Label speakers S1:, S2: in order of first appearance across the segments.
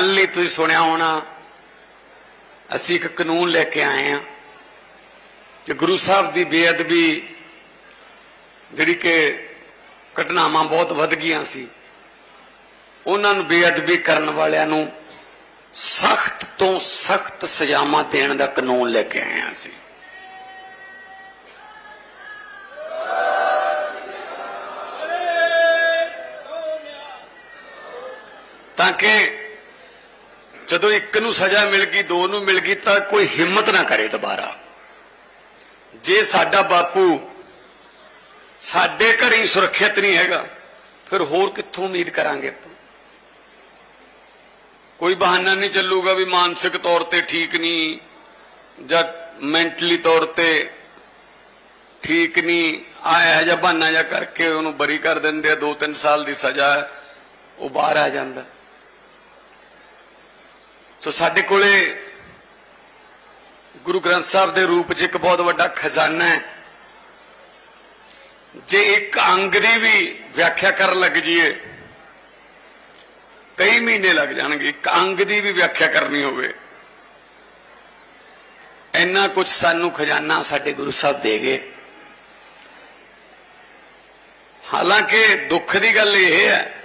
S1: ਕੱਲ ਹੀ ਤੁਸੀਂ ਸੁਣਿਆ ਹੋਣਾ, ਅਸੀਂ ਇੱਕ ਕਾਨੂੰਨ ਲੈ ਕੇ ਆਏ ਆ ਕਿ ਗੁਰੂ ਸਾਹਿਬ ਦੀ ਬੇਅਦਬੀ ਜਿਹੜੀ ਕਿ ਘਟਨਾਵਾਂ ਬਹੁਤ ਵੱਧ ਗਈਆਂ ਸੀ, ਉਹਨਾਂ ਨੂੰ ਬੇਅਦਬੀ ਕਰਨ ਵਾਲਿਆਂ ਨੂੰ ਸਖਤ ਤੋਂ ਸਖਤ ਸਜ਼ਾਵਾਂ ਦੇਣ ਦਾ ਕਾਨੂੰਨ ਲੈ ਕੇ ਆਏ ਆ ਅਸੀਂ। ਤਾਂ ਕਿ ਜਦੋਂ ਇੱਕ ਨੂੰ ਸਜ਼ਾ ਮਿਲ ਗਈ, ਦੋ ਨੂੰ ਮਿਲ ਗਈ, ਤਾਂ ਕੋਈ ਹਿੰਮਤ ਨਾ ਕਰੇ ਦੁਬਾਰਾ। ਜੇ ਸਾਡਾ ਬਾਪੂ ਸਾਡੇ ਘਰ ਹੀ ਸੁਰੱਖਿਅਤ ਨਹੀਂ ਹੈਗਾ, ਫਿਰ ਹੋਰ ਕਿੱਥੋਂ ਉਮੀਦ ਕਰਾਂਗੇ ਆਪਾਂ? ਕੋਈ ਬਹਾਨਾ ਨਹੀਂ ਚੱਲੂਗਾ ਵੀ ਮਾਨਸਿਕ ਤੌਰ ਤੇ ਠੀਕ ਨਹੀਂ, ਜਾਂ ਮੈਂਟਲੀ ਤੌਰ ਤੇ ਠੀਕ ਨਹੀਂ ਆਇਆ ਜਾਂ ਬਹਾਨਾ ਜਾਂ ਕਰਕੇ ਉਹਨੂੰ ਬਰੀ ਕਰ ਦਿੰਦੇ ਆ 2-3 ਸਾਲ ਦੀ ਸਜ਼ਾ, ਉਹ ਬਾਹਰ ਆ ਜਾਂਦਾ। ਸੋ ਸਾਡੇ ਕੋਲੇ ਗੁਰੂ ਗ੍ਰੰਥ ਸਾਹਿਬ ਦੇ ਰੂਪ 'ਚ ਇੱਕ ਬਹੁਤ ਵੱਡਾ ਖਜ਼ਾਨਾ ਹੈ। ਜੇ ਇੱਕ ਅੰਗ ਦੀ ਵੀ ਵਿਆਖਿਆ ਕਰਨ ਲੱਗ ਜਾਈਏ, ਕਈ ਮਹੀਨੇ ਲੱਗ ਜਾਣਗੇ, ਇੱਕ ਅੰਗ ਦੀ ਵੀ ਵਿਆਖਿਆ ਕਰਨੀ ਹੋਵੇ। ਇੰਨਾ ਕੁਝ ਸਾਨੂੰ ਖਜ਼ਾਨਾ ਸਾਡੇ ਗੁਰੂ ਸਾਹਿਬ ਦੇ ਗਏ। ਹਾਲਾਂਕਿ ਦੁੱਖ ਦੀ ਗੱਲ ਇਹ ਹੈ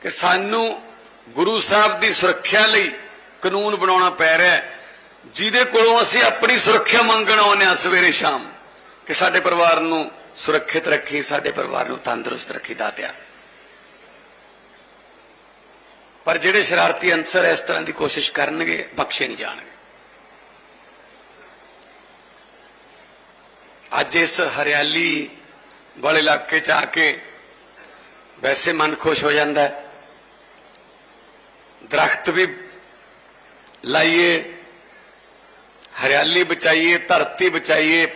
S1: ਕਿ ਸਾਨੂੰ ਗੁਰੂ ਸਾਹਿਬ ਦੀ ਸੁਰੱਖਿਆ ਲਈ ਕਾਨੂੰਨ ਬਣਾਉਣਾ ਪੈ ਰਿਹਾ ਹੈ। ਜਿਹਦੇ ਕੋਲੋਂ ਅਸੀਂ ਆਪਣੀ ਸੁਰੱਖਿਆ ਮੰਗਣ ਆਉਂਦੇ ਹਾਂ ਸਵੇਰੇ ਸ਼ਾਮ, ਕਿ ਸਾਡੇ ਪਰਿਵਾਰ ਨੂੰ ਸੁਰੱਖਿਅਤ ਰੱਖੀ, ਸਾਡੇ ਪਰਿਵਾਰ ਨੂੰ ਤੰਦਰੁਸਤ ਰੱਖੀ ਦਾਤਿਆ ਪਰ ਜਿਹੜੇ ਸ਼ਰਾਰਤੀ ਅੰਸਰ ਇਸ ਤਰ੍ਹਾਂ ਦੀ ਕੋਸ਼ਿਸ਼ ਕਰਨਗੇ, ਬਖਸ਼ੇ ਨਹੀਂ ਜਾਣਗੇ। ਅੱਜ ਇਸ ਹਰਿਆਲੀ ਵਾਲੇ ਇਲਾਕੇ ਚ ਆ ਕੇ ਵੈਸੇ ਮਨ ਖੁਸ਼ ਹੋ ਜਾਂਦਾ ਹੈ। ਦਰਖਤ ਵੀ ਲਾਈਏ, ਹਰਿਆਲੀ ਬਚਾਈਏ, ਧਰਤੀ ਬਚਾਈਏ,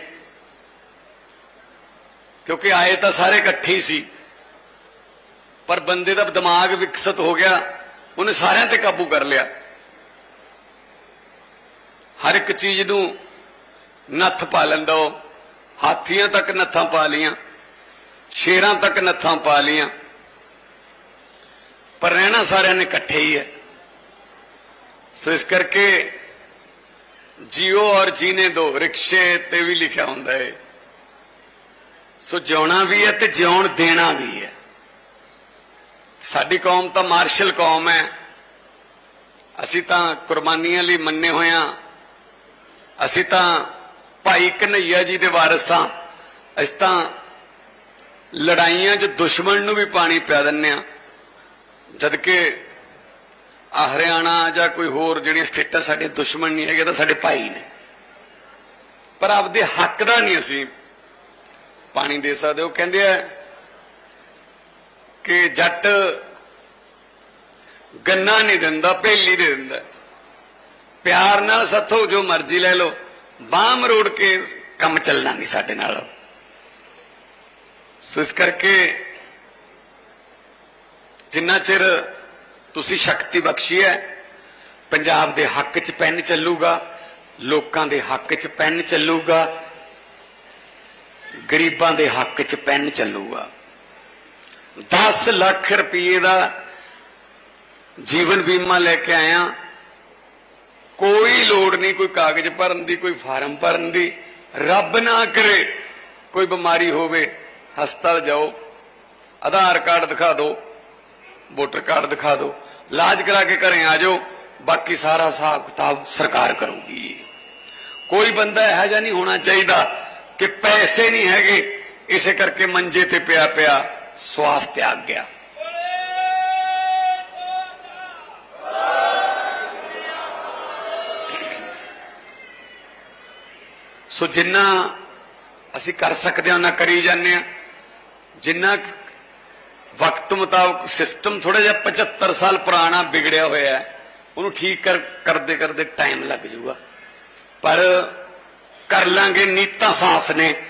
S1: ਕਿਉਂਕਿ ਆਏ ਤਾਂ ਸਾਰੇ ਇਕੱਠੇ ਹੀ ਸੀ। ਪਰ ਬੰਦੇ ਦਾ ਦਿਮਾਗ ਵਿਕਸਿਤ ਹੋ ਗਿਆ, ਉਹਨੇ ਸਾਰਿਆਂ ਤੇ ਕਾਬੂ ਕਰ ਲਿਆ। ਹਰ ਇੱਕ ਚੀਜ਼ ਨੂੰ ਨੱਥ ਪਾ ਲੈਂਦਾ ਉਹ। ਹਾਥੀਆਂ ਤੱਕ ਨੱਥਾਂ ਪਾ ਲੀਆਂ ਸ਼ੇਰਾਂ ਤੱਕ ਨੱਥਾਂ ਪਾ ਲੀਆਂ ਪਰ ਰਹਿਣਾ ਸਾਰਿਆਂ ਨੇ ਇਕੱਠੇ ਹੀ ਹੈ। ਸੋ ਇਸ ਕਰਕੇ ਜੀਓ ਔਰ ਜੀਨੇ ਦੋ ਰਿਕਸ਼ੇ ਤੇ ਵੀ ਲਿਖਿਆ ਹੁੰਦਾ ਹੈ। ਸੋ ਜਿਉਣਾ ਵੀ ਹੈ ਤੇ ਜਿਉਣ ਦੇਣਾ ਵੀ ਹੈ। ਸਾਡੀ ਕੌਮ ਤਾਂ ਮਾਰਸ਼ਲ ਕੌਮ ਹੈ। ਅਸੀਂ ਤਾਂ ਕੁਰਬਾਨੀਆਂ ਲਈ ਮੰਨੇ ਹੋਇਆਂ ਅਸੀਂ ਤਾਂ ਭਾਈ ਕਨਈਆ ਜੀ ਦੇ ਵਾਰਿਸ ਹਾਂ। ਅਸੀਂ ਤਾਂ ਲੜਾਈਆਂ 'ਚ ਦੁਸ਼ਮਣ ਨੂੰ ਵੀ ਪਾਣੀ ਪਿਆ ਦਿੰਨੇ ਆ ਜਦਕਿ ਆ ਹਰਿਆਣਾ ਜਾਂ ਕੋਈ ਹੋਰ ਜਿਹੜੀਆਂ ਸਟੇਟਾਂ ਸਾਡੇ ਦੁਸ਼ਮਣ ਨਹੀਂ ਹੈਗੇ, ਤਾਂ ਸਾਡੇ ਭਾਈ ਨੇ। ਪਰ ਆਪਦੇ ਹੱਕ ਦਾ ਨਹੀਂ ਅਸੀਂ ਪਾਣੀ ਦੇ ਸਕਦੇ। ਉਹ ਕਹਿੰਦੇ ਆ ਕਿ ਜੱਟ ਗੰਨਾ ਨਹੀਂ ਦਿੰਦਾ ਭੇਲੀ ਦੇ ਦਿੰਦਾ। ਪਿਆਰ ਨਾਲ ਸੱਥੋ, ਜੋ ਮਰਜ਼ੀ ਲੈ ਲਓ। ਬਾਹ ਮਰੋੜ ਕੇ ਕੰਮ ਚੱਲਣਾ ਨਹੀਂ ਸਾਡੇ ਨਾਲ। ਸੋ ਇਸ ਕਰਕੇ ਜਿੰਨਾ ਚਿਰ ਤੁਸੀਂ ਸ਼ਕਤੀ ਬਖਸ਼ੀ ਹੈ। ਪੰਜਾਬ ਦੇ ਹੱਕ 'ਚ ਪੈਨ ਚੱਲੂਗਾ, ਲੋਕਾਂ ਦੇ ਹੱਕ 'ਚ ਪੈਨ ਚੱਲੂਗਾ, ਗਰੀਬਾਂ ਦੇ ਹੱਕ 'ਚ ਪੈਨ ਚੱਲੂਗਾ। 10 ਲੱਖ ਰੁਪਏ ਦਾ ਜੀਵਨ ਬੀਮਾ ਲੈ ਕੇ ਆਇਆ। ਕੋਈ ਲੋੜ ਨਹੀਂ ਕੋਈ ਕਾਗਜ਼ ਭਰਨ ਦੀ, ਕੋਈ ਫਾਰਮ ਭਰਨ ਦੀ। ਰੱਬ ਨਾ ਕਰੇ ਕੋਈ ਬਿਮਾਰੀ ਹੋਵੇ, ਹਸਪਤਾਲ ਜਾਓ, ਆਧਾਰ ਕਾਰਡ ਦਿਖਾ ਦਿਓ, ਵੋਟਰ ਕਾਰਡ ਦਿਖਾ ਦਿਓ। ਇਲਾਜ ਕਰਾ ਕੇ ਘਰੇ ਆ ਜਾਓ, ਬਾਕੀ ਸਾਰਾ ਹਿਸਾਬ ਕਿਤਾਬ ਸਰਕਾਰ ਕਰੂਗੀ। ਕੋਈ ਬੰਦਾ ਇਹੋ ਜਿਹਾ ਨਹੀਂ ਹੋਣਾ ਚਾਹੀਦਾ ਕਿ ਪੈਸੇ ਨਹੀਂ ਹੈਗੇ, ਇਸੇ ਕਰਕੇ ਮੰਜੇ ਤੇ ਪਿਆ ਪਿਆ ਸਵਾਸ ਤਿਆਗ ਗਿਆ। ਸੋ ਜਿੰਨਾ ਅਸੀਂ ਕਰ ਸਕਦੇ ਹਾਂ, ਉਹਨਾਂ ਕਰੀ ਜਾਂਦੇ ਆ ਜਿੰਨਾ ਵਕਤ ਮੁਤਾਬਕ ਸਿਸਟਮ ਥੋੜਾ ਜਿਹਾ 75 ਸਾਲ ਪੁਰਾਣਾ ਵਿਗੜਿਆ ਹੋਇਆ ਹੈ। ਉਹਨੂੰ ਠੀਕ ਕਰ, ਕਰਦੇ ਕਰਦੇ ਟਾਈਮ ਲੱਗ ਜਾਊਗਾ। ਪਰ ਕਰ ਲਾਂਗੇ, ਨੀਤਾਂ ਸਾਫ਼ ਨੇ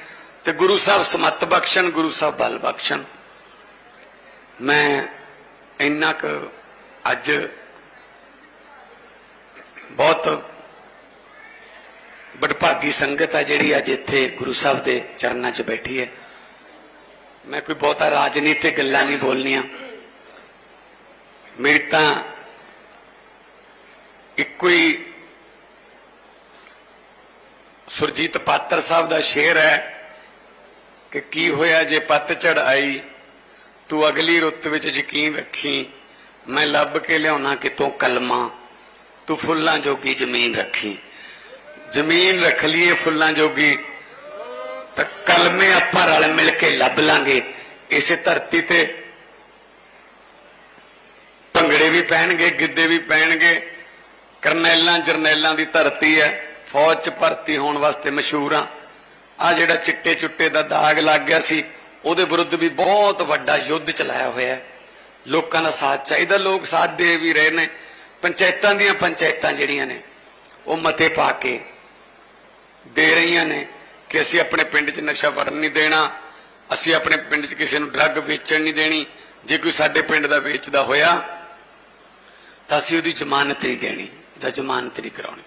S1: ਤੇ ਗੁਰੂ ਸਾਹਿਬ ਸਮਤ ਬਖਸ਼ਣ, ਗੁਰੂ ਸਾਹਿਬ ਬਲ ਬਖਸ਼ਣ। ਮੈਂ ਇੰਨਾ ਕੁ ਅੱਜ ਬਹੁਤ ਬੜਭਾਗੀ ਸੰਗਤ ਹੈ ਜਿਹੜੀ ਅੱਜ ਇੱਥੇ ਗੁਰੂ ਸਾਹਿਬ ਦੇ ਚਰਨਾਂ 'ਚ ਬੈਠੀ ਹੈ। ਮੈਂ ਕੋਈ ਬਹੁਤਾ ਰਾਜਨੀਤਿਕ ਗੱਲਾਂ ਨਹੀਂ ਬੋਲਣੀਆਂ। ਮੇਰੀ ਤਾਂ ਇੱਕੋ ਹੀ ਸੁਰਜੀਤ ਪਾਤਰ ਸਾਹਿਬ ਦਾ ਸ਼ੇਰ ਹੈ ਕਿ ਕੀ ਹੋਇਆ ਜੇ ਪੱਤਝੜ ਆਈ, ਤੂੰ ਅਗਲੀ ਰੁੱਤ ਵਿੱਚ ਯਕੀਨ ਰੱਖੀ, ਮੈਂ ਲੱਭ ਕੇ ਲਿਆਉਣਾ ਕਿਤੋਂ ਕਲਮਾ, ਤੂੰ ਫੁੱਲਾਂ ਜੋਗੀ ਜ਼ਮੀਨ ਰੱਖੀ। ਜ਼ਮੀਨ ਰੱਖ ਲਈਏ ਫੁੱਲਾਂ ਜੋਗੀ ਤਾਂ ਕਲਮੇ ਆਪਾਂ ਰਲ ਮਿਲ ਕੇ ਲੱਭ ਲਾਂਗੇ। ਇਸੇ ਧਰਤੀ ਤੇ ਭੰਗੜੇ ਵੀ ਪੈਣਗੇ ਗਿੱਧੇ ਵੀ ਪੈਣਗੇ ਕਰਨੈਲਾਂ, ਜਰਨੈਲਾਂ ਦੀ ਧਰਤੀ ਹੈ। ਫੌਜ 'ਚ ਭਰਤੀ ਹੋਣ ਵਾਸਤੇ ਮਸ਼ਹੂਰ ਆ ਆ ਜਿਹੜਾ ਚਿੱਟੇ ਚੁੱਟੇ ਦਾ ਦਾਗ ਲੱਗ ਗਿਆ ਸੀ, ਉਹਦੇ ਵਿਰੁੱਧ ਵੀ ਬਹੁਤ ਵੱਡਾ ਯੁੱਧ ਚਲਾਇਆ ਹੋਇਆ ਲੋਕਾਂ ਦਾ ਸਾਥ ਚਾਹੀਦਾ, ਲੋਕ ਸਾਥ ਦੇ ਵੀ ਰਹੇ ਨੇ। ਪੰਚਾਇਤਾਂ ਦੀਆਂ ਪੰਚਾਇਤਾਂ ਜਿਹੜੀਆਂ ਨੇ, ਉਹ ਮਤੇ ਪਾ ਕੇ ਦੇ ਰਹੀਆਂ ਨੇ। ਕਿ ਅਸੀਂ ਆਪਣੇ ਪਿੰਡ 'ਚ ਨਸ਼ਾ ਵਰਨ ਨਹੀਂ ਦੇਣਾ, ਅਸੀਂ ਆਪਣੇ ਪਿੰਡ 'ਚ ਕਿਸੇ ਨੂੰ ਡਰੱਗ ਵੇਚਣ ਨਹੀਂ ਦੇਣੀ। ਜੇ ਕੋਈ ਸਾਡੇ ਪਿੰਡ ਦਾ ਵੇਚਦਾ ਹੋਇਆ, ਤਾਂ ਅਸੀਂ ਉਹਦੀ ਜ਼ਮਾਨਤ ਨਹੀਂ ਦੇਣੀ ਉਹਦਾ ਜ਼ਮਾਨਤ ਨਹੀਂ ਕਰਾਉਣੀ।